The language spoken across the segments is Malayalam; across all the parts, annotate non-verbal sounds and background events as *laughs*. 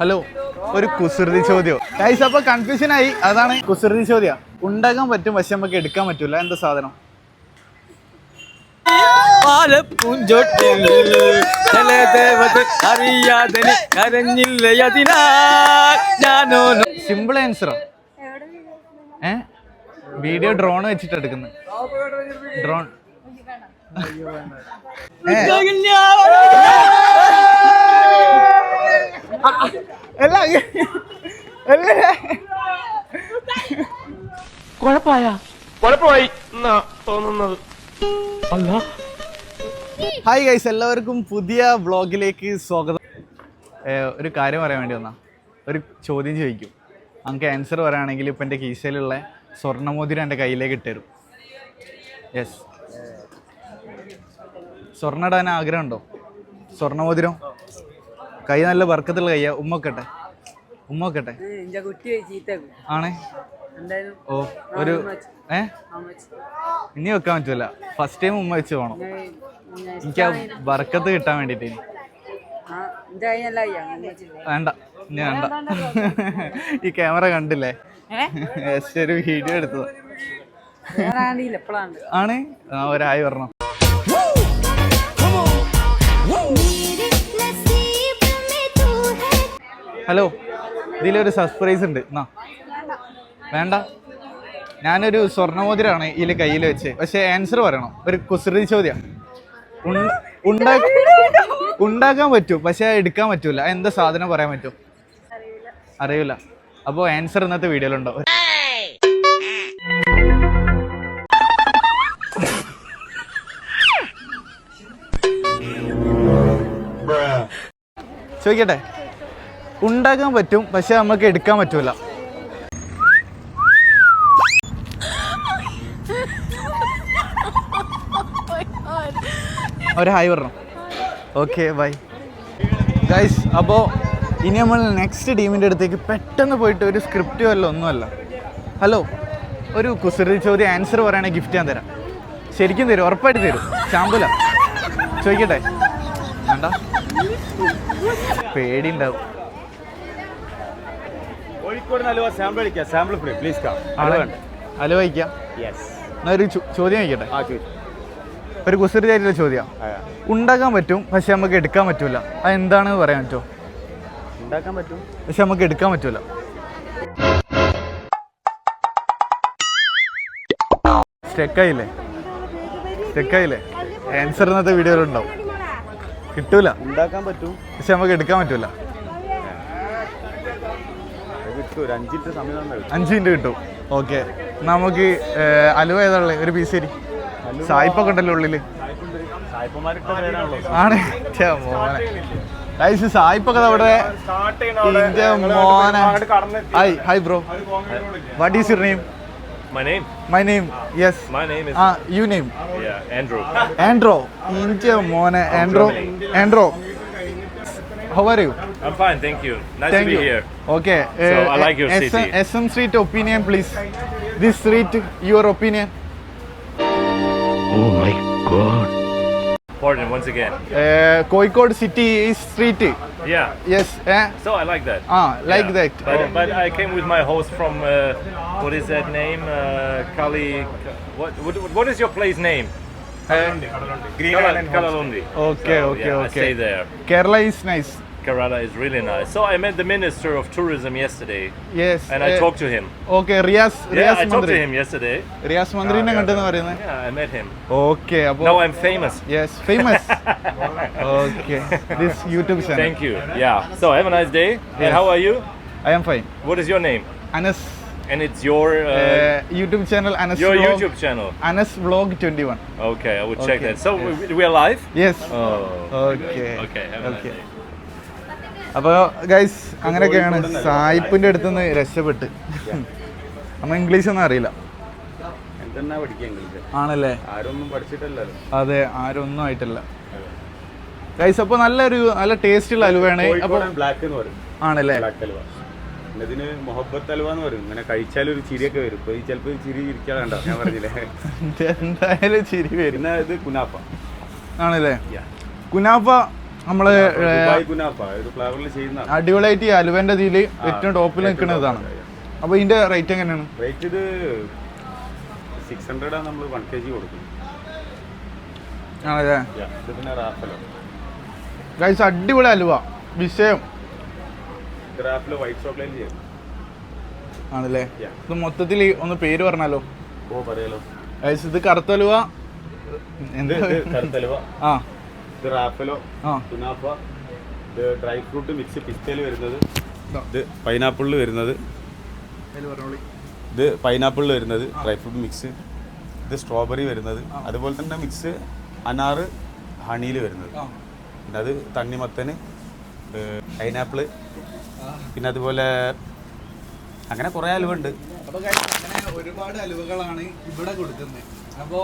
ഹലോ ഒരു കുസൃതി ചോദ്യം. ഗൈസ് അപ്പൊ കൺഫ്യൂഷൻ ആയി. അതാണ് കുസൃതി ചോദ്യം. ഉണ്ടാക്കാൻ പറ്റും പക്ഷെ നമുക്ക് എടുക്കാൻ പറ്റൂല. എന്താ സാധനം? സിമ്പിൾ ആൻസർ ഏ? വീഡിയോ ഡ്രോൺ വെച്ചിട്ട് എടുക്കുന്നത് ഡ്രോൺ കുഴപ്പമായി? എന്നാ തോന്നുന്നത്. അല്ല. ഹായ് ഗൈസ് എല്ലാവർക്കും പുതിയ വ്ളോഗിലേക്ക് സ്വാഗതം. ഒരു കാര്യം പറയാൻ വേണ്ടി വന്നാ. ഒരു ചോദ്യം ചോദിക്കും. നമുക്ക് ആൻസർ പറയുകയാണെങ്കിൽ ഇപ്പം എന്റെ കീശയിലുള്ള സ്വർണമോതിരം എന്റെ കയ്യിലേക്ക് ഇട്ടുതരും യെസ് സ്വർണ ഇടാൻ ആഗ്രഹമുണ്ടോ? സ്വർണമോതിരം? കൈ നല്ല വർക്കത്തുള്ള കയ്യാ ഉമ്മ ഉമ്മക്കട്ടെ. ഉമ്മ വെക്കട്ടെ ഇഞ്ച കുട്ടി ചീത്തക്കും ആണേ? ഓ ഒരു ഏ? ഇനി വെക്കാൻ പറ്റൂല. ഫസ്റ്റ് ടൈം ഉമ്മ വെച്ച് പോണം. എനിക്ക് ആ വർക്കത്ത് കിട്ടാൻ വേണ്ടിട്ട്. ഇനി വേണ്ട. ഇനി വേണ്ട. ഈ ക്യാമറ കണ്ടില്ലേ? ജസ്റ്റ് ഒരു വീഡിയോ എടുത്തത്. ആണ്? ആ ഒരായി വരണം. ഹലോ ഇതിലൊരു സർപ്രൈസ് ഉണ്ട്. എന്നാ വേണ്ട. ഞാനൊരു സ്വർണമോതിരാണ് ഇതിൽ കയ്യിൽ വെച്ച്. പക്ഷേ ആൻസർ പറയണം. ഒരു കുസൃതി ചോദ്യം. ഉണ്ട- ഉണ്ടാ- ഉണ്ടാക്കാൻ പറ്റും പക്ഷെ എടുക്കാൻ പറ്റൂല. എന്താ സാധനം പറയാൻ പറ്റും? അറിയില്ല. അപ്പോൾ ആൻസർ ഇന്നത്തെ വീഡിയോയിലുണ്ടോ? ചോദിക്കട്ടെ? ഉണ്ടാക്കാൻ പറ്റും പക്ഷെ നമുക്ക് എടുക്കാൻ പറ്റൂല. ഒരു ഹായ് പറഞ്ഞു. ഓക്കെ ബൈ ഗൈസ് അപ്പോൾ ഇനി നമ്മൾ നെക്സ്റ്റ് ടീമിന്റെ അടുത്തേക്ക് പെട്ടെന്ന് പോയിട്ട് ഒരു സ്ക്രിപ്റ്റോ അല്ല ഒന്നുമല്ല. ഹലോ ഒരു കുസൃതി ചോദ്യം ആൻസർ പറയുകയാണെങ്കിൽ ഗിഫ്റ്റ് ഞാൻ തരാം. ശരിക്കും തരും ഉറപ്പായിട്ട് തരും. ചാമ്പല ചോദിക്കട്ടെ? വേണ്ട. പേടിയുണ്ടാവും. Kozhikode sample sample free please calm ആളെ ഹലോ യെസ് ഒരു ചോദ്യം വയ്ക്കട്ടെ ആ ചോദിച്ചു. ഒരു കുസൃതി ആയിട്ടുള്ള ചോദ്യം ഉണ്ടാക്കാൻ പറ്റും പക്ഷെ നമുക്ക് എടുക്കാൻ പറ്റൂല. അത് എന്താണെന്ന് പറയാൻ പറ്റുമോ? ഉണ്ടാക്കാൻ പറ്റും. പക്ഷെ നമുക്ക് എടുക്കാൻ പറ്റൂല. സ്റ്റെക്കായില്ലേ? സ്റ്റെക്കായില്ലേ? ആൻസർ ഇന്നത്തെ വീഡിയോയിലുണ്ടാവും കിട്ടൂല. ഉണ്ടാക്കാൻ പറ്റും. പക്ഷെ നമുക്ക് എടുക്കാൻ പറ്റൂല അത് കിട്ടും ഒരു അഞ്ചിന്റെ സമയം തന്നെ കിട്ടും അഞ്ച് മിനിറ്റ് കിട്ടും. ഓക്കെ നമുക്ക് അലുവ ഏതാണുള്ളത് ഒരു പീസ് ശരി സായിപ്പൊക്കെ ഉണ്ടല്ലോ ഉള്ളിൽ. ആണ്. ഗൈസ് സായിപ്പൊക്കെ അവിടെ. മോനെ. Hi hi bro what is your name My name? My name yes My name is yeah, Andrew. Andrew ഇന്റെ മോനെ. Andrew Andrew How are you? I'm fine, thank you. Nice thank to be you. here. Okay. So uh, I like your SM, city. SM Street opinion, please. This street, your opinion. Oh my God. Pardon once again. Uh, Koikod city is street. Yeah. Yes. Eh? So I like that. Ah, like yeah. that. But, oh. but I came with my host from uh, what is that name? Uh, Kali. What, what what is your place name? Eh? Kalalundi. Green Kalalundi. Okay, so, okay, yeah, okay. I stay there. Kerala is nice. Kerala is really nice. So I met the Minister of Tourism yesterday. Yes. And I eh, talked to him. Okay, Rias. Yeah, Rias I Mandri. talked to him yesterday. Rias Mandri ah, yeah, yeah, I met him. Okay. About, now I'm famous. Yes, famous. *laughs* okay. This YouTube channel. Thank you. Yeah. So have a nice day. Yes. And how are you? I am fine. What is your name? Anas. And it's your uh, uh, YouTube channel, Anas. Your Vlog, YouTube channel, Anas Vlog 21. Okay, I will okay. check that. So yes. we, we are live. Yes. Oh. Okay. Okay. okay. അപ്പോൾ ഗൈസ് അങ്ങനെയൊക്കെയാണ് സായിപ്പിന്റെ അടുത്ത് നിന്ന് രക്ഷപ്പെട്ട്. നമ്മൾ ഇംഗ്ലീഷ് ഒന്നും അറിയില്ല. ആണല്ലേ? അതെ ആരൊന്നും ആയിട്ടില്ല. ഗൈസ് അപ്പോൾ നല്ലൊരു നല്ല ടേസ്റ്റ് ഉള്ള അലുവയാണ് അപ്പോൾ ബ്ലാക്ക് ആണല്ലേ? ഇതിന് മൊഹബത്ത് അലുവ എന്ന് പറയും. ഇങ്ങനെ കഴിച്ചാൽ ഒരു ചിരിയൊക്കെ വരും. ഇപ്പൊ ഈ ചിലപ്പോൾ ചിരി ഇരിക്കാതെ ഞാൻ പറഞ്ഞില്ലേ? *laughs* എന്തായാലും ചിരി വരും. ഇത് കുനാഫ. ആണല്ലേ. കുനാഫ നമ്മൾ അടിപൊളിയായിട്ട് ഈ അലുവന്റെ ഇതിൽ ഏറ്റവും ടോപ്പിൽ നിൽക്കുന്ന ഇതാണ് അപ്പൊ ഇതിന്റെ റേറ്റ് എങ്ങനെയാണ്? റേറ്റ് ഇത് സിക്സ് ആണ് നമ്മൾ വൺ കെ ജി കൊടുക്കുന്നത്. ആണല്ലേ? ഗൈസ് അടിപൊളി അലുവ. വിഷയം. ആണല്ലേ? ഇത് മൊത്തത്തിൽ ഒന്ന് പേര് പറഞ്ഞാലോ? ഓ പറയാലോ. ഗൈസ് ഇത് കറുത്തലുവ എന്ത്? കറുത്തലുവ ആ. ഇത് റാഫലോ ഇത് ഡ്രൈ ഫ്രൂട്ട് മിക്സ് പിസ്തയിൽ വരുന്നത്. ഇത്. പൈനാപ്പിളിൽ വരുന്നത്. ഇത് പൈനാപ്പിളിൽ വരുന്നത് ഡ്രൈ ഫ്രൂട്ട് മിക്സ്. ഇത് സ്ട്രോബെറി വരുന്നത്. അതുപോലെ തന്നെ മിക്സ് അനാറ് ഹണിയിൽ വരുന്നത്. പിന്നെ അത് തണ്ണിമത്തന് പൈനാപ്പിൾ. പിന്നെ അതുപോലെ അങ്ങനെ കുറേ അലുവുണ്ട്. അപ്പോൾ ഒരുപാട് അലുവകളാണ് ഇവിടെ കൊടുക്കുന്നത്. അപ്പോ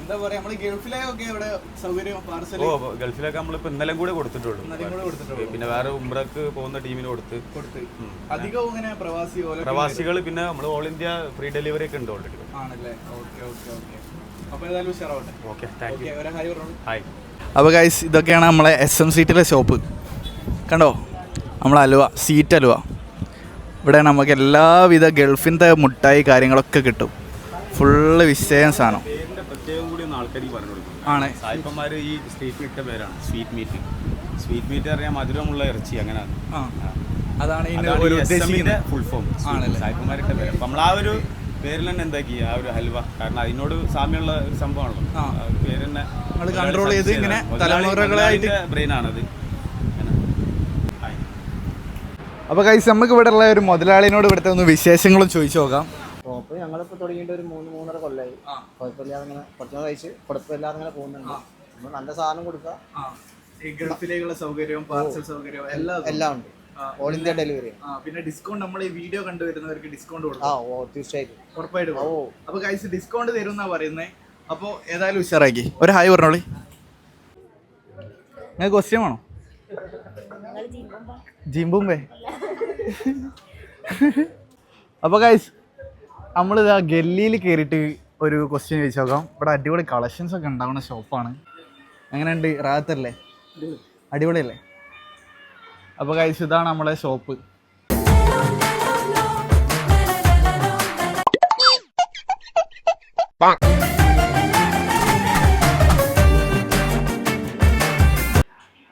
എന്താ പറയാ നമ്മൾ ഗൾഫിലൊക്കെ ഇവിടെ സൗകര്യം പാർസൽ ഓ ഗൾഫിലൊക്കെ നമ്മളിപ്പോൾ ഇന്നലെ കൂടെ കൊടുത്തിട്ടുള്ളൂ. കൂടെ കൊടുത്തിട്ടുള്ളൂ. പിന്നെ വേറെ ഉംറക്ക് പോകുന്ന ടീമിന് കൊടുത്ത്. കൊടുത്ത്. അധികവും ഇങ്ങനെ പ്രവാസി ഓല പ്രവാസികൾ പിന്നെ നമ്മൾ ഓൾ ഇന്ത്യ ഫ്രീ ഡെലിവറി ഒക്കെ ഉണ്ട് ഓൾറെഡി ആണല്ലേ? Okay okay okay. അപ്പൊ ഏതായാലും ഉഷാറാവട്ടെ. ഓക്കെ താങ്ക് യു ഓക്കെ ഒരു ഹായ് പറഞ്ഞു ഹായ്. അപ്പോൾ ഗൈസ് ഇതൊക്കെയാണ് നമ്മളെ എസ് എം സീറ്റിലെ ഷോപ്പ് കണ്ടോ? നമ്മളെ അലുവ സീറ്റ് അലുവ. ഇവിടെ നമുക്ക് എല്ലാവിധ ഗൾഫിന്റെ മുട്ടായി കാര്യങ്ങളൊക്കെ കിട്ടും. ഫുള്ള് വിഷയം സാധനം. ആൾക്കാർക്ക് പറഞ്ഞു കൊടുക്കും. ആണ്. സായിപ്പന്മാർ ഈ സ്ട്രീറ്റ് ഇട്ട പേരാണ്. സ്വീറ്റ് മീറ്റ് സ്വീറ്റ് മീറ്റ് അറിയാൻ മധുരമുള്ള ഇറച്ചി അങ്ങനെയാണ് അതാണ് ഇതിന്റെ ഫുൾ ഫോം ആണല്ലേ? സായിപ്പന്മാരിട്ട പേര്. അപ്പം നമ്മൾ ആ ഒരു പേരിൽ തന്നെ എന്താക്കി? ആ ഒരു ഹൽവ. കാരണം അതിനോട് സാമ്യമുള്ള ഒരു സംഭവമാണല്ലോ. ആ. ഒരു പേര് തന്നെ കൺട്രോൾ ചെയ്ത് ഇങ്ങനെ തലമുറകളായിട്ട് ബ്രെയിൻ ആണത് അപ്പോൾ കൈസ് നമുക്ക് ഇവിടെ ഉള്ള ഒരു മുതലാളിനോട് ഇവിടുത്തെ ഒന്ന് വിശേഷങ്ങളും ചോദിച്ചു നോക്കാം. ഷോപ്പ് ഞങ്ങളിപ്പോൾ തുടങ്ങിയിട്ട് ഒരു മൂന്ന് മൂന്നര കൊല്ലമായി കുഴപ്പമില്ലാതെ അങ്ങനെ കുറച്ചുകൂടെ കഴിച്ച് കുഴപ്പമില്ലാതെ അങ്ങനെ പോകുന്നുണ്ട്. നമ്മൾ നല്ല സാധനം കൊടുക്കുക. ഈ ഗൾഫിലേക്കുള്ള സൗകര്യവും പാർസൽ സൗകര്യവും എല്ലാം എല്ലാം ഉണ്ട്. ഓൾ ഇന്ത്യ ഡെലിവറി പിന്നെ ഡിസ്കൗണ്ട് നമ്മൾ ഈ വീഡിയോ കണ്ടുവരുന്നവർക്ക് ഡിസ്കൗണ്ട് ആ കൊടുക്കും ഓ തീർച്ചയായിട്ടും. ഉറപ്പായിട്ടും ഓ. അപ്പൊ ഗൈസ് ഡിസ്കൗണ്ട് പറയുന്നത് അപ്പോൾ ഏതായാലും ഉഷാറാക്കി. ഒരു ഹായ് പറഞ്ഞോളി. നിങ്ങൾ ക്വസ്റ്റ്യൻ വേണോ? ജിംബുംബേ അപ്പൊ ഗൈസ് ഇതാ ഗല്ലിയിൽ കയറിയിട്ട് ഒരു ക്വസ്റ്റ്യൻ ചോദിച്ചു നോക്കാം. ഇവിടെ അടിപൊളി കളക്ഷൻസ് ഒക്കെ ഉണ്ടാവുന്ന ഷോപ്പാണ് എങ്ങനെയുണ്ട്? റാത്തല്ലേ അടിപൊളിയല്ലേ? അപ്പോൾ കഴിച്ച് ഇതാണ് നമ്മളെ ഷോപ്പ്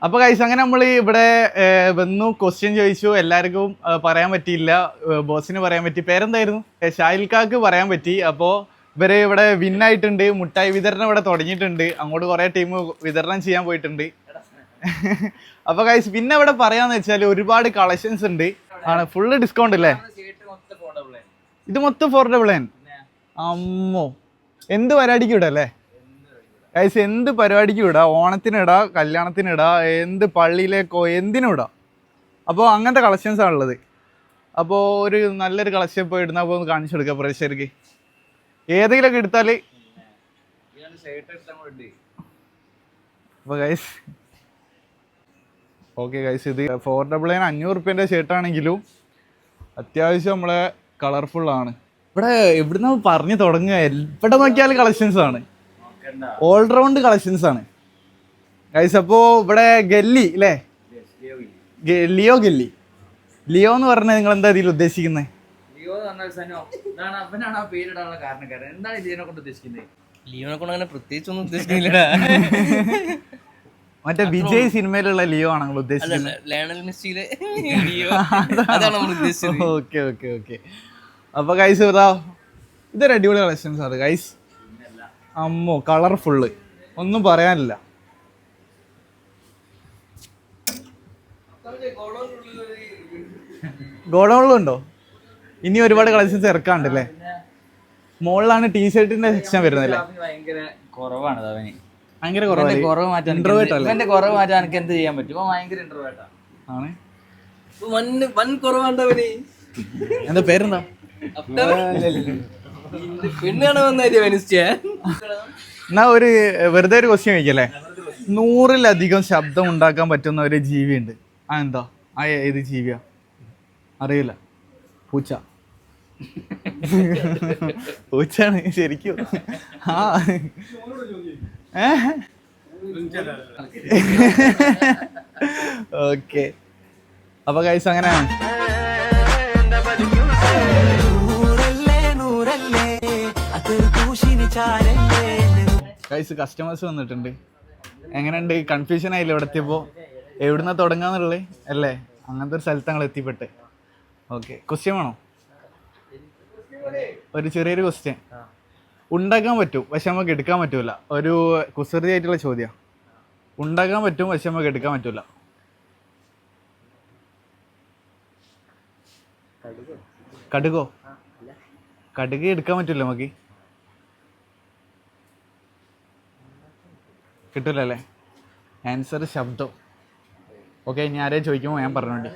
അപ്പോൾ കൈസ് അങ്ങനെ നമ്മൾ ഇവിടെ വന്നു ക്വസ്റ്റ്യൻ ചോദിച്ചു. എല്ലാവർക്കും പറയാൻ പറ്റിയില്ല. ബോസിന് പറയാൻ പറ്റി. പേരെന്തായിരുന്നു? ഷായിൽക്കാക്ക് പറയാൻ പറ്റി. അപ്പോൾ ഇവർ ഇവിടെ വിൻ ആയിട്ടുണ്ട്. മുട്ടായി വിതരണം ഇവിടെ തുടങ്ങിയിട്ടുണ്ട്. അങ്ങോട്ട് കുറേ ടീം വിതരണം ചെയ്യാൻ പോയിട്ടുണ്ട്. *laughs* അപ്പോൾ കൈസ് പിന്നെ ഇവിടെ പറയാന്ന് വെച്ചാൽ ഒരുപാട് കളക്ഷൻസ് ഉണ്ട്. ആണ് ഫുള്ള് ഡിസ്കൗണ്ട് അല്ലേ? ഇത് മൊത്തം ഫോർഡബിൾ ആണ്. അമ്മോ. എന്ത് പരിപാടിക്കും ഇടാം അല്ലേ? ഗൈസ് എന്ത് പരിപാടിക്കും ഇടാം? ഓണത്തിന് ഇടാം കല്യാണത്തിന് ഇടാം എന്ത് പള്ളിയിലേക്കോ എന്തിനും ഇടാം. അപ്പോൾ അങ്ങനത്തെ കളക്ഷൻസ് ഉള്ളത്. അപ്പോൾ ഒരു നല്ലൊരു കളക്ഷൻ ഇപ്പോൾ ഇടുന്ന അപ്പോൾ ഒന്ന് കാണിച്ചു കൊടുക്കുക പ്രേക്ഷകർക്ക്. ഏതെങ്കിലുമൊക്കെ എടുത്താൽ അപ്പോൾ ഗൈസ് ഓക്കെ ഗൈസ് ഇത് ഫോർ ഡബിൾ നയൻ അഞ്ഞൂറ് റുപ്യന്റെ ഷർട്ടാണെങ്കിലും അത്യാവശ്യം നമ്മളെ കളർഫുള്ളാണ് ഇവിടെ എവിടുന്ന പറഞ്ഞ് തുടങ്ങുക? എവിടെ നോക്കിയാലും കളക്ഷൻസ് ആണ്. ഓൾറൗണ്ട് കളക്ഷൻസ് ആണ്. ഗൈസ് അപ്പോ ഇവിടെ ഗല്ലി അല്ലേ ലിയോ ഗല്ലി. ലിയോ എന്ന് പറഞ്ഞാൽ നിങ്ങൾ എന്താ ഇതിൽ ഉദ്ദേശിക്കുന്നത്? ലിയോ എന്ന് പറഞ്ഞ സനോ ഇതാണ് അവനാണ് ആ പേരിടാനുള്ള കാരണക്കാരൻ. എന്താണ് ലിയോനെ കൊണ്ട് ഉദ്ദേശിക്കുന്നത്? ലിയോനെ കൊണ്ട് അങ്ങനെ പ്രത്യേകിച്ച് ഒന്നും ഉദ്ദേശിക്കുന്നില്ലടാ. മറ്റേ വിജയ് സിനിമയിലുള്ള ലിയോ ആണ് നിങ്ങൾ ഉദ്ദേശിക്കുന്നത്? Lionel മെസ്സിയിലെ *laughs* Leo. അതാണ് ഉദ്ദേശിച്ചത്. Okay okay okay. അപ്പൊ ഗൈസ് ഇതാ ഇതൊരു അടിപൊളി കളക്ഷൻസ് ആണ്. ഗൈസ് അമ്മോ കളർഫുള്ള് ഒന്നും പറയാനില്ല. ഗോഡൗണിലുണ്ടോ? ഇനി ഒരുപാട് കളക്ഷൻസ് ഇറക്കാണ്ടല്ലേ മുകളിലാണ് ടീഷർട്ടിന്റെ സെക്ഷൻ വരുന്നത് അല്ലേ? ഭയങ്കര കുറവാണ് ഭയങ്കര കുറവ് മാറ്റാൻ എന്ത്- അല്ലേ? ഇവന്റെ കുറവ് മാറ്റാൻ എനിക്ക് എന്ത് ചെയ്യാൻ പറ്റും? ഭയങ്കര ആണ്. വൻ വൻ കുറവാണ്ടവന് എന്താ പേരെന്താ? പെണ്ണാണ് എന്നാ ഒരു വെറുതെ ഒരു ക്വസ്റ്റ്യൻ ചോദിക്കല്ലേ? നൂറിലധികം ശബ്ദം ഉണ്ടാക്കാൻ പറ്റുന്ന ഒരു ജീവിയുണ്ട്. ആ എന്താ? ആ ഏത് ജീവിയാ? അറിയില്ല. പൂച്ച. പൂച്ചാണ് ശരിക്കും. ആ. ഓക്കെ. അപ്പൊ കൈസ് അങ്ങനെയാണ്. കൈസ് കസ്റ്റമേഴ്സ് വന്നിട്ടുണ്ട്. എങ്ങനെയുണ്ട്? കൺഫ്യൂഷൻ ആയില്ല ഇവിടെ എത്തിയപ്പോൾ എവിടുന്ന തുടങ്ങാന്നുള്ളത്? അല്ലേ? അങ്ങനത്തെ ഒരു സ്ഥലത്ത് ഞങ്ങൾ എത്തിപ്പെട്ട്. ഓക്കെ ക്വസ്റ്റ്യൻ വേണോ? ഒരു ചെറിയൊരു ക്വസ്റ്റ്യൻ ഉണ്ടാക്കാൻ പറ്റും പക്ഷെ നമുക്ക് എടുക്കാൻ പറ്റൂല. ഒരു കുസൃതി ആയിട്ടുള്ള ചോദ്യം. ഉണ്ടാക്കാൻ പറ്റും പക്ഷെ നമുക്ക് എടുക്കാൻ പറ്റൂല. കടുകോ? കടുക് എടുക്കാൻ പറ്റൂല നമുക്ക്. കിട്ടൂല അല്ലേ ആൻസർ ശബ്ദം. ഓക്കെ ഇനി ആരെ ചോദിക്കുമ്പോൾ ഞാൻ പറഞ്ഞോണ്ട്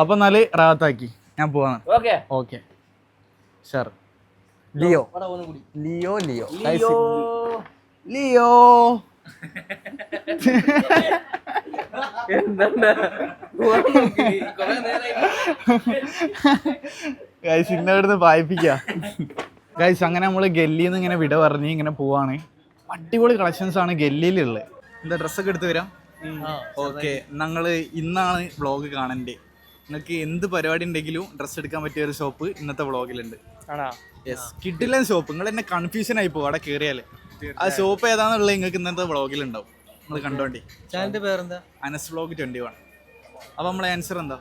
അപ്പൊ നാല് റാത്താക്കി ഞാൻ പോവാണ്. Okay okay sure Leo Leo Leo Leo guys ഇന്നവിടുന്ന് വായിപ്പിക്ക. ഗൈസ് അങ്ങനെ നമ്മൾ ഗല്ലിന്ന് ഇങ്ങനെ വിട പറഞ്ഞ് ഇങ്ങനെ പോവാണ്. അടിപൊളി കളക്ഷൻസ് ആണ് ഗല്ലിയിലുള്ളത്. എന്താ ഡ്രസ്സൊക്കെ എടുത്ത് വരാം? ഓക്കെ ഞങ്ങൾ ഇന്നാണ് വ്ളോഗ് കാണണ്ടേ. നിങ്ങൾക്ക് എന്ത് പരിപാടി ഉണ്ടെങ്കിലും ഡ്രസ്സ് എടുക്കാൻ പറ്റിയ ഒരു ഷോപ്പ് ഇന്നത്തെ വ്ളോഗിലുണ്ട് യെസ് കിട്ടില്ല ഷോപ്പ് നിങ്ങൾ എന്നെ കൺഫ്യൂഷൻ ആയി പോകും അവിടെ കയറിയാൽ ആ ഷോപ്പ് ഏതാണെന്നുള്ളത് നിങ്ങൾക്ക് ഇന്നത്തെ വ്ളോഗിലുണ്ടാവും നിങ്ങൾ കണ്ടോണ്ടി. ചാനലിന്റെ പേരെന്താ? അനസ് വ്ളോഗ് ട്വന്റി വൺ അപ്പൊ നമ്മളെ ആൻസർ എന്താ?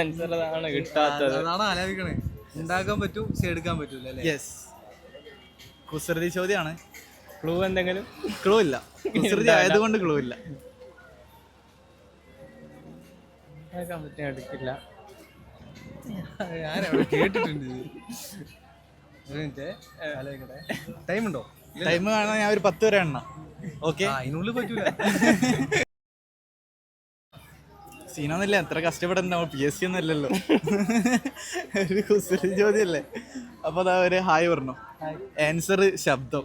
ആൻസർ അതാണ് കിട്ടാത്തത്. അതാണ് ആലോചിക്കണേ. ഉണ്ടാക്കാൻ പറ്റും പക്ഷെ എടുക്കാൻ പറ്റൂല അല്ലേ യെസ് കുസൃതി ചോദ്യമാണ് ക്ലൂ എന്തെങ്കിലും? ക്ലൂ ഇല്ല. കുസൃതി ആയതുകൊണ്ട് ക്ലൂ ഇല്ല. എടുക്കില്ല ഞാനവിടെ കേട്ടിട്ടുണ്ട് ടൈം ഉണ്ടോ? ടൈം കാണാൻ ഞാൻ ഒരു പത്ത് വരെ എണ്ണ. ഓക്കെ ആ, അതിനുള്ളിൽ പറ്റൂല. സീനൊന്നുമില്ല എത്ര കഷ്ടപ്പെടുന്നോ. പി എസ് സി ഒന്നും അല്ലല്ലോ ഒരു കുസൃതി ചോദ്യമല്ലേ? അപ്പൊ അതാ ഒരു ഹായ് പറഞ്ഞു. ആൻസർ ശബ്ദം.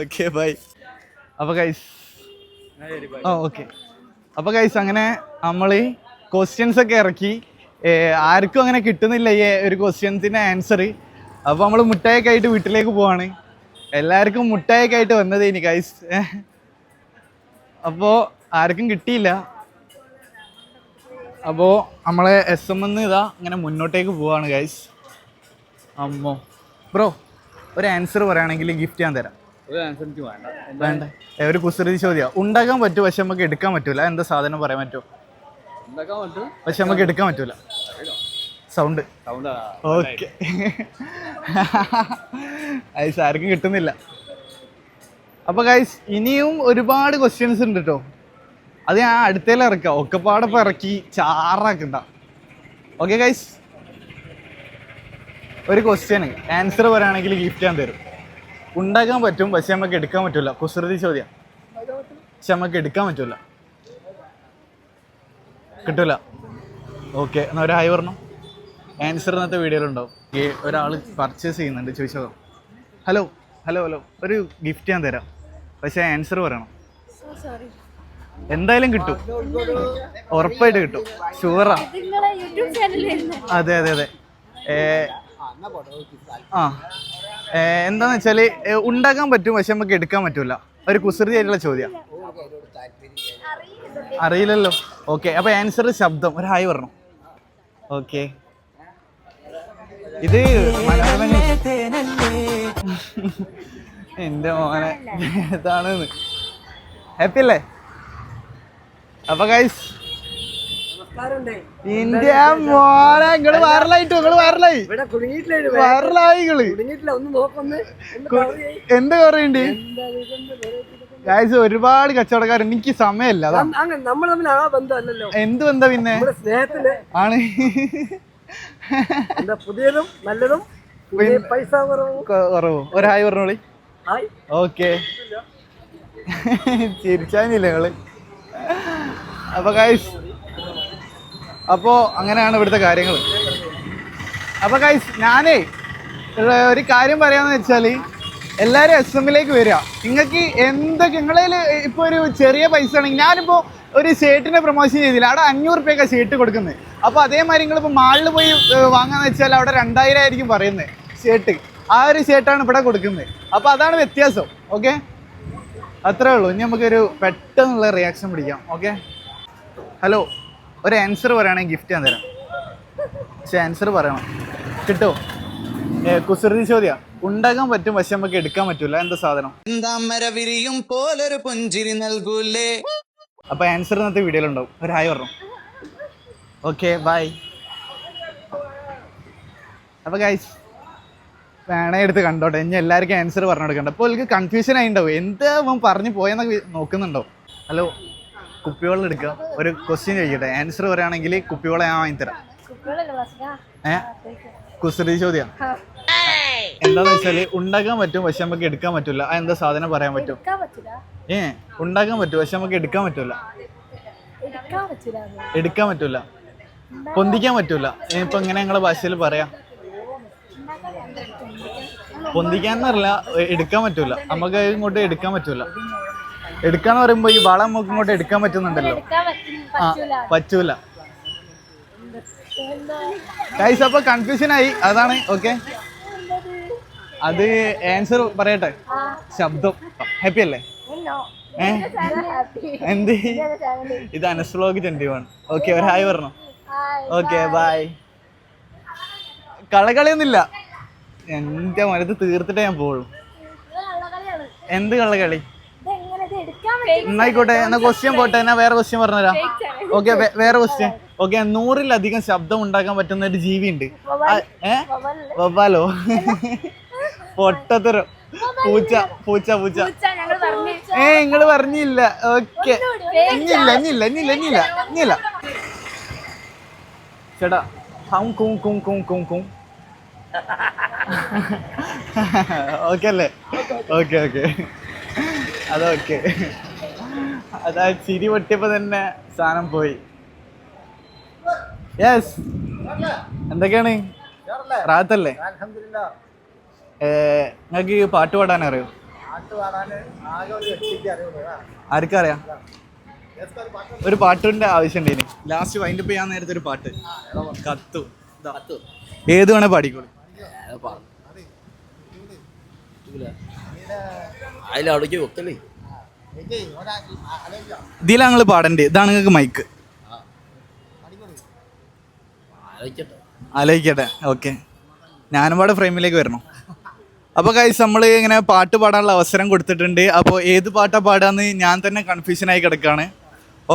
ഓക്കെ ബൈ അപ്പൊ ഗൈസ് ആ ഓക്കെ അപ്പൊ ഗൈസ് അങ്ങനെ നമ്മൾ ഈ ക്വസ്റ്റ്യൻസ് ഒക്കെ ഇറക്കി. ആർക്കും അങ്ങനെ കിട്ടുന്നില്ല ഈ ഒരു ക്വസ്റ്റ്യൻസിന്റെ ആൻസർ അപ്പൊ നമ്മൾ മുട്ടായൊക്കെ ആയിട്ട് വീട്ടിലേക്ക് പോവാണ്. എല്ലാവർക്കും മുട്ടായൊക്കെ ആയിട്ട് വന്നത് ഇനി ഗൈസ് അപ്പോൾ ആർക്കും കിട്ടിയില്ല. അപ്പോൾ നമ്മളെ എസ് എം എന്ന് ഇതാ അങ്ങനെ മുന്നോട്ടേക്ക് പോവാണ് ഗൈസ് അമ്മോ. ബ്രോ ഒരു ആൻസർ പറയുകയാണെങ്കിൽ ഗിഫ്റ്റ് ഞാൻ തരാം. ഒരു ആൻസർ എനിക്ക് വേണ്ട. ഒരു കുസൃതി ചോദ്യം. ഉണ്ടാക്കാൻ പറ്റും പക്ഷെ നമുക്ക് എടുക്കാൻ പറ്റൂല. എന്താ സാധനം പറയാൻ പറ്റുമോ? പക്ഷെ നമുക്ക് എടുക്കാൻ പറ്റൂല. സൗണ്ട് സൗണ്ടാ ഓക്കെ ഐസ് ആർക്കും കിട്ടുന്നില്ല. അപ്പൊ ഗൈസ് ഇനിയും ഒരുപാട് ക്വസ്റ്റ്യൻസ് ഉണ്ട് കേട്ടോ അത് ഞാൻ അടുത്തേലിറക്കാം ഒക്കെപ്പാടൊപ്പം ഇറക്കി ചാറാക്കണ്ട. ഓക്കെ ഗൈസ് ഒരു ക്വസ്റ്റ്യന് ആൻസർ പറയുകയാണെങ്കിൽ ഗിഫ്റ്റ് ഞാൻ തരും. ഉണ്ടാക്കാൻ പറ്റും പക്ഷെ നമുക്ക് എടുക്കാൻ പറ്റില്ല കുസൃതി ചോദ്യം. പക്ഷെ നമുക്ക് എടുക്കാൻ പറ്റില്ല കിട്ടൂല. ഓക്കെ എന്നാൽ ഒരു ഹായ് പറഞ്ഞു? ആൻസർ ഇന്നത്തെ വീഡിയോയിലുണ്ടാവും ഒരാൾ പർച്ചേസ് ചെയ്യുന്നുണ്ട് ചോദിച്ചോ ഹലോ ഹലോ ഹലോ ഒരു ഗിഫ്റ്റ് ഞാൻ തരാം. പക്ഷേ ആൻസർ പറയണം. എന്തായാലും കിട്ടും. ഉറപ്പായിട്ട് കിട്ടും. ഷുവറാ അതെ അതെ അതെ ആ. എന്താന്ന് വെച്ചാൽ ഉണ്ടാക്കാൻ പറ്റും പക്ഷെ നമുക്ക് എടുക്കാൻ പറ്റൂല. ഒരു കുസൃതി ആയിട്ടുള്ള ചോദ്യം അറിയില്ലല്ലോ. ഓക്കെ അപ്പൊ ആൻസർ ശബ്ദം. ഒരു ഹായ് പറഞ്ഞു. ഓക്കെ. ഇത് എന്റെ മോനെ ഇതാണ് ഹാപ്പി അല്ലേ? അപ്പൊ ഗൈസ് ഇന്ത്യ മോനെ ഇങ്ങൾ വൈറലായിട്ടു? ഇങ്ങൾ വൈറലായി? വൈറലായി ഇങ്ങൾ. എന്ത് കുറയുണ്ട് ഗൈസ് ഒരുപാട് കച്ചവടക്കാരുണ്ട്. എനിക്ക് സമയമല്ല എന്ത് ബന്ധം പിന്നെ? ആണ്. പുതിയതും നല്ലതും? പൈസ കുറവും? ഒരു ഹായ് പറഞ്ഞോളി. ഓക്കെ. ചിരിച്ചാനില്ല നിങ്ങൾ അപ്പൊ ഗൈസ് അപ്പോ അങ്ങനെയാണ് ഇവിടുത്തെ കാര്യങ്ങൾ അപ്പോൾ കൈസ് ഞാനേ ഒരു കാര്യം പറയാമെന്ന് വെച്ചാൽ എല്ലാവരും എസ് എമ്മിലേക്ക് വരിക. നിങ്ങൾക്ക് എന്തൊക്കെ നിങ്ങളെ ഇപ്പോൾ ഒരു ചെറിയ പൈസ ആണെങ്കിൽ ഞാനിപ്പോൾ ഒരു ഷേട്ടിനെ പ്രൊമോഷൻ ചെയ്തില്ല. അവിടെ അഞ്ഞൂറ് രൂപയൊക്കെ ഷർട്ട് കൊടുക്കുന്നത് അപ്പോൾ അതേമാതിരി നിങ്ങളിപ്പോൾ മാളിൽ പോയി വാങ്ങാന്ന് വെച്ചാൽ അവിടെ രണ്ടായിരം ആയിരിക്കും പറയുന്നത് ഷർട്ട്. ആ ഒരു ഷർട്ടാണ് ഇവിടെ കൊടുക്കുന്നത് അപ്പോൾ അതാണ് വ്യത്യാസം. ഓക്കെ? അത്രേ ഉള്ളൂ. ഇനി നമുക്കൊരു പെട്ടെന്നുള്ള റിയാക്ഷൻ പിടിക്കാം. ഓക്കെ? ഹലോ ഒരു ആൻസർ പറയുകയാണെങ്കിൽ ഗിഫ്റ്റ് ഞാൻ തരാം. പക്ഷെ ആൻസർ പറയണം. കിട്ടോ? കുസൃതി ചോദ്യ. ഉണ്ടാക്കാൻ പറ്റും പക്ഷെ നമുക്ക് എടുക്കാൻ പറ്റൂല. എന്താ സാധനം? എന്താ വിരിയും പോലൊരു പുഞ്ചിരി നൽകൂലേ? അപ്പൊ ആൻസർ ഇന്നത്തെ വീഡിയോയിലുണ്ടാവും ഒരു ഹായ് പറഞ്ഞു. ഓക്കെ ബൈ അപ്പൊ ഗൈസ് വേണേ എടുത്ത് കണ്ടോട്ടെ. ഇനി എല്ലാവർക്കും ആൻസർ പറഞ്ഞു കൊടുക്കണ്ട. അപ്പോൾ എനിക്ക് കൺഫ്യൂഷൻ ആയിണ്ടാവും എന്താ അവൻ പറഞ്ഞു പോയെന്നൊക്കെ നോക്കുന്നുണ്ടോ ഹലോ കുപ്പിവെള്ളം എടുക്കുക ഒരു ക്വസ്റ്റ്യൻ ചോദിക്കട്ടെ. ആൻസർ പറയുകയാണെങ്കിൽ കുപ്പിവെള്ളം ഞാൻ വാങ്ങിത്തരാം. ഏ? കുസൃതി ചോദ്യം. എന്താന്ന് വെച്ചാൽ ഉണ്ടാക്കാൻ പറ്റും പക്ഷെ നമുക്ക് എടുക്കാൻ പറ്റില്ല ആ എന്താ സാധനം പറയാൻ പറ്റും? ഏ ഉണ്ടാക്കാൻ പറ്റും പക്ഷെ നമുക്ക് എടുക്കാൻ പറ്റൂല. എടുക്കാൻ പറ്റൂല പൊന്തിക്കാൻ പറ്റൂല. ഇപ്പൊ ഇങ്ങനെ ഞങ്ങളെ ഭാഷയിൽ പറയാം? പൊന്തിക്കാന്നറില്ല എടുക്കാൻ പറ്റൂല. നമുക്ക് ഇങ്ങോട്ട് എടുക്കാൻ പറ്റൂല. എടുക്കാന്ന് പറയുമ്പോ ഈ വളം നമുക്ക് ഇങ്ങോട്ട് എടുക്കാൻ പറ്റുന്നുണ്ടല്ലോ. ആ പറ്റൂല. ഗൈസ് അപ്പൊ കൺഫ്യൂഷൻ ആയി. അതാണ് ഓക്കെ അത് ആൻസർ പറയട്ടെ? ശബ്ദം. ഹാപ്പി അല്ലേ? എന്ത്? ഇത് അനസ്ലോഗ് ട്വന്റി വൺ ഓക്കെ ഒരു ഹായ് പറഞ്ഞു. ഓക്കെ ബൈ കളകളിയൊന്നുമില്ല എന്റെ മനത്ത് തീർത്തിട്ടേ ഞാൻ പോകുള്ളൂ എന്ത് കള്ളകളി? എന്നായിക്കോട്ടെ എന്നാ ക്വസ്റ്റ്യൻ പോട്ടെ എന്നാ വേറെ ക്വസ്റ്റ്യൻ പറഞ്ഞുതരാം. ഓക്കെ വേറെ ക്വസ്റ്റ്യൻ ഓക്കെ നൂറിലധികം ശബ്ദം ഉണ്ടാക്കാൻ പറ്റുന്ന ഒരു ജീവി ഉണ്ട് ഏ? വവ്വാലോ? *laughs* പൊട്ടത്തരം. പൂച്ച പൂച്ച പൂച്ച. ഏ നിങ്ങൾ പറഞ്ഞില്ല. ഓക്കെ ഇന്നില്ല ഇന്നില്ല ഇന്നില്ല ഇന്നില്ല ഇന്നില്ല ചേട്ടാ ഹം കും കും കും കും കും. *laughs* ഓക്കെ അല്ലേ? ഓക്കെ ഓക്കെ അതൊക്കെ അതാ ചിരി പൊട്ടിയപ്പോ തന്നെ സാധനം പോയി. യെസ് എന്തൊക്കെയാണ്? റാത്തല്ലേ? നിങ്ങൾക്ക് ഈ പാട്ട് പാടാൻ അറിയോ? ആർക്കറിയാം? ഒരു പാട്ടിന്റെ ആവശ്യമുണ്ട് ഇനി. ലാസ്റ്റ് വൈൻഡ് അപ്പ് ചെയ്യാൻ നേരത്തെ ഒരു പാട്ട്. കത്തു. ദാ. ഏത് വേണേ പാടിക്കോളൂ. അതിലവിടേക്ക് വെക്കല്ലേ ഇതിലാണ് ഞങ്ങൾ പാടണ്ടേ ഇതാണ് നിങ്ങൾക്ക് മൈക്ക് ആലോചിക്കട്ടെ. ഓക്കെ ഞാനും പാടെ ഫ്രെയിമിലേക്ക് വരണം? അപ്പോൾ കൈസ് നമ്മൾ ഇങ്ങനെ പാട്ട് പാടാനുള്ള അവസരം കൊടുത്തിട്ടുണ്ട്. അപ്പോൾ ഏത് പാട്ടാ പാടാന്ന് ഞാൻ തന്നെ കൺഫ്യൂഷൻ ആയി കിടക്കാണ്.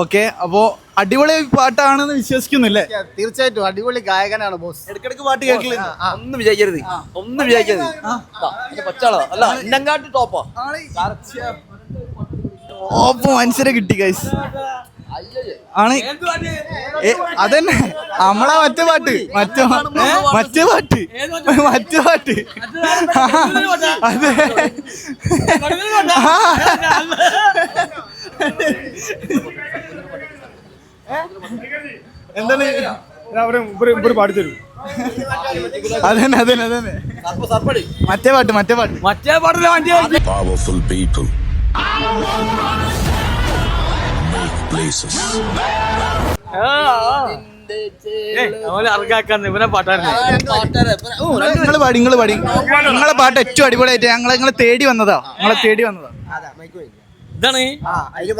ഓക്കെ അപ്പോൾ അടിപൊളി പാട്ടാണെന്ന് വിശ്വസിക്കുന്നില്ലേ? തീർച്ചയായിട്ടും അടിപൊളി ഗായകനാണ് ബോസ്. ഇടയ്ക്കിടയ്ക്ക് പാട്ട് കേൾക്കില്ല ഒന്നും വിചാരിക്കരുത്. ഒന്നും വിചാരിക്കരുത്. പച്ചാളോ അല്ല ഇന്നങ്ങാട്ടി ടോപ്പാ ഓപ്പോ മനുഷ്യരെ കിട്ടി കൈസ് ആണ്. അതന്നെ. നമ്മളെ മറ്റേ പാട്ട്. മറ്റേ മറ്റേ പാട്ട്. മറ്റേ പാട്ട്. അതെ. എന്താണ്? അതന്നെ അതന്നെ അതന്നെ. മറ്റേ പാട്ട് മറ്റേ പാട്ട്. മറ്റേ പാട്ടിലെ വണ്ടി ഇവനെ പാടി. പാടി നിങ്ങളെ പാട്ട് ഏറ്റവും അടിപൊളിയായിട്ട് ഞങ്ങളെ നിങ്ങളെ തേടി വന്നതാ. നിങ്ങളെ തേടി വന്നതാ. ഇതാണ്?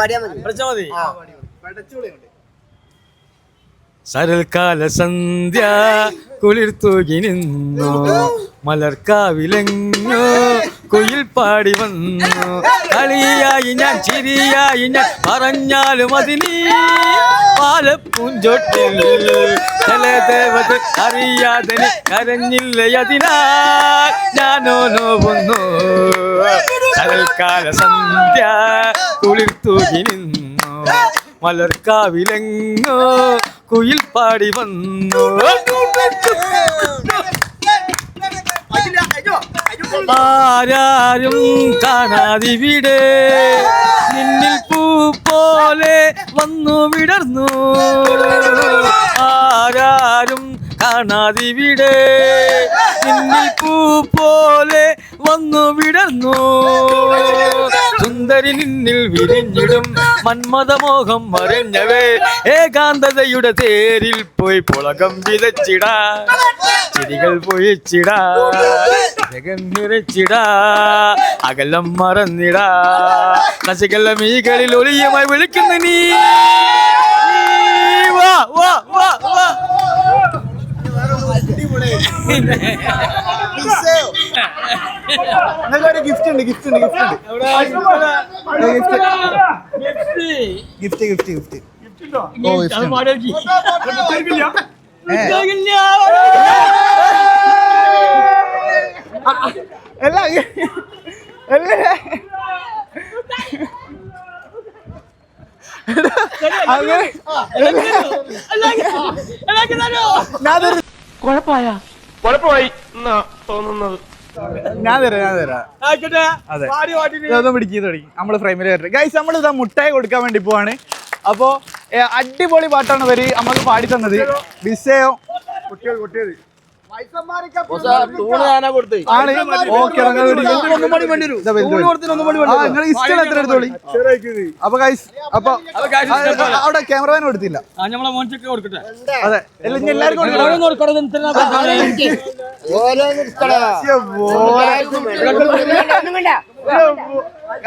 പാടിയാ മതി. പഠിച്ചാ മതി. സരൽക്കാല സന്ധ്യ കുളിർ തൂകി നിന്നു. മലർക്കാവിലെങ്ങോ കുയിൽ പാടി വന്നു. കളിയായി ഞാൻ ചിരിയായി ഞാൻ പറഞ്ഞാലും അതിനീ പാലപ്പൂഞ്ചൊട്ടിൽ ചില ദേവത അറിയാതെ കരഞ്ഞില്ല അതിനാൽ. ഞാനോ നോവുന്നു സരൽക്കാല സന്ധ്യ കുളിർ തൂകി നിന്നു. മലർക്കാവിലെങ്ങോ കുയിൽ പാടി വന്നു. ആരാരും കാണാതിവിടെ. നിന്നിൽ പൂ പോലെ വന്നു വിടർന്നു. ആരാരും കാണാതിവിടെ. നിന്നിൽ പൂ പോലെ വന്നു വിടർന്നു. സുന്ദരി നിന്നിൽ വിരിഞ്ഞിടും മന്മതമോഹം മറിഞ്ഞവേ. ഏകാന്തതയുടെ തേരിൽ പോയി പുളകം വിതച്ചിടാ. ചെടികൾ പൊഴിച്ചിടാ. ജഗം നിറച്ചിടാ. അകലം മറന്നിടാ. നശികല മീകളിൽ ഒളിയുമായി വിളിക്കുന്നു നീ വാ വാ വാ വാ. നിങ്ങൾക്ക് ഗിഫ്റ്റ് ഉണ്ട് ഗിഫ്റ്റ് ഉണ്ട് ഗിഫ്റ്റ് ഉണ്ട് ഗിഫ്റ്റ് ഗിഫ്റ്റ് ഗിഫ്റ്റ് ഓ ഗിഫ്റ്റ് അല്ല അല്ല അങ്ങനെ ഞാനൊരു കുഴപ്പമായി? എന്നാ തോന്നുന്നത്. ഞാൻ തരാം ഞാൻ തരാം. അതെ. ഇതൊന്നും പിടിക്കുക തുടങ്ങി നമ്മൾ ഫ്രെയിമിൽ വരട്ടെ ഗൈസ് നമ്മൾ ഇതാ മുട്ടായി കൊടുക്കാൻ വേണ്ടി പോവാണ്. അപ്പോ അടിപൊളി പാട്ടാണ് ഇവർ നമ്മൾ പാടി തന്നത്. വിഷയം തൂണ് ഞാനാ കൊടുത്തേ. ഇഷ്ടം എത്ര എടുത്തോളി. അപ്പൊ ഗൈസ് അപ്പൊ അവിടെ ക്യാമറമാൻ കൊടുത്തില്ല. നമ്മളെ മോൻചൊക്കെ കൊടുക്കട്ടെ. അതെ എല്ലാവർക്കും.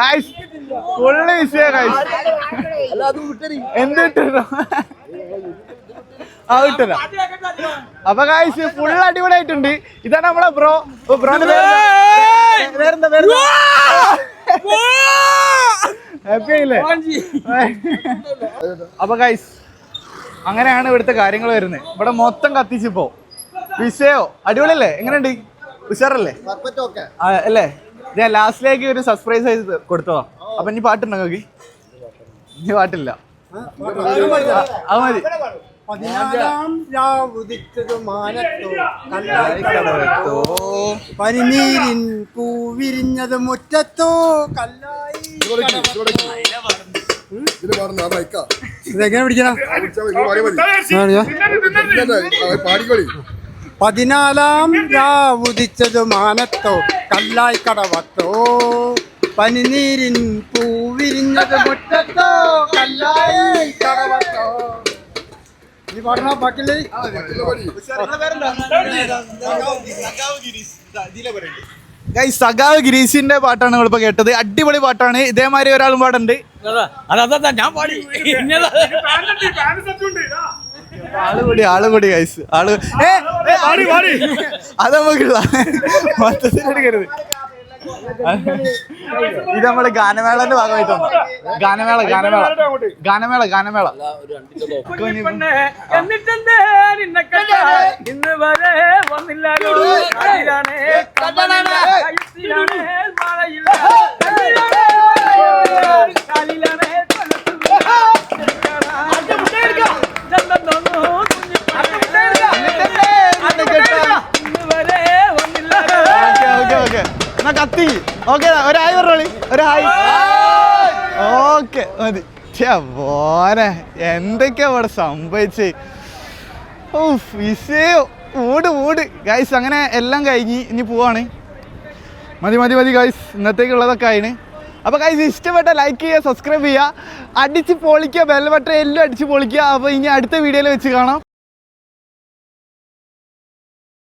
ഗൈസ് ഫുള്ള് വിഷയ ഗൈസ് എന്ത് കിട്ടുന്നു ആ അപ്പൊ ഗൈസ് ഫുൾ അടിപൊളിയായിട്ടുണ്ട്. ഇതാണ് നമ്മളെ ബ്രോ ബ്രോന്റെ വേറെന്താ വേറെ ഹാപ്പി ആയില്ലേ? അപ്പൊ കൈസ് അങ്ങനെയാണ് ഇവിടുത്തെ കാര്യങ്ങൾ വരുന്നത്. ഇവിടെ മൊത്തം കത്തിച്ചിപ്പോ വിഷയോ? അടിപൊളിയല്ലേ? എങ്ങനെയുണ്ട്? ഉഷാറല്ലേ? അല്ലേ? ഞാൻ ലാസ്റ്റിലേക്ക് ഒരു സർപ്രൈസ് ആയി കൊടുത്തോ അപ്പൊ ഇനി പാട്ടുണ്ടോ നോക്കി ഇനി പാട്ടില്ല. അത് മതി. പതിനാലാം രാവുദിച്ചതു മാനത്തോ കല്ലായിക്കടവത്തോ. പനിനീരിൻ പൂവിരിഞ്ഞത് മുറ്റത്തോ കല്ലായി ഇതെങ്ങനെ പിടിക്കണം? പതിനാലാം രാവുദിച്ചതു മാനത്തോ കല്ലായി കടവത്തോ പനിനീരിൻ പൂവിരിഞ്ഞത് മുറ്റത്തോ കല്ലായി കടവത്തോ. ബാക്കില്ലേ ഗൈസ് സഖാവ് ഗിരീഷിന്റെ പാട്ടാണ് നമ്മളിപ്പോ കേട്ടത്. അടിപൊളി പാട്ടാണ്. ഇതേമാതിരി ഒരാളും പാടുണ്ട് അതാ ഞാൻ പാടി. ആളുകൂടി ആളുകൂടി ആൾ കൂടി ഗൈസ് ആൾ ഏ, അത് നമുക്കുള്ള മൊത്തത്തിൽ എടുക്കരുത് ഇത് നമ്മുടെ ഗാനമേളന്റെ ഭാഗമായിട്ട് ഗാനമേള ഗാനമേള. ഗാനമേള ഗാനമേള. എന്നിട്ടെന്തേ ഇന്ന് വരെ വന്നില്ലല്ലോ ഓക്കെ ഒരു ഹായ് പറഞ്ഞോളി. ഒരു ഹായ് ഓക്കെ മതി. പോനെ എന്തൊക്കെയാ അവിടെ സംഭവിച്ചേ? ഓ വിഷയോ ഓട് ഓട് ഗൈസ് അങ്ങനെ എല്ലാം കഴിഞ്ഞ് ഇനി പോവാണ്. മതി മതി മതി ഗൈസ് ഇന്നത്തേക്കുള്ളതൊക്കെ ആയിന്. അപ്പോൾ ഗൈസ് ഇഷ്ടപ്പെട്ട ലൈക്ക് ചെയ്യുക സബ്സ്ക്രൈബ് ചെയ്യുക. അടിച്ച് പൊളിക്കുക ബെൽ ബട്ടൺ എല്ലാം അടിച്ച് പൊളിക്കുക. അപ്പോൾ ഇനി അടുത്ത വീഡിയോയിൽ വെച്ച് കാണാം.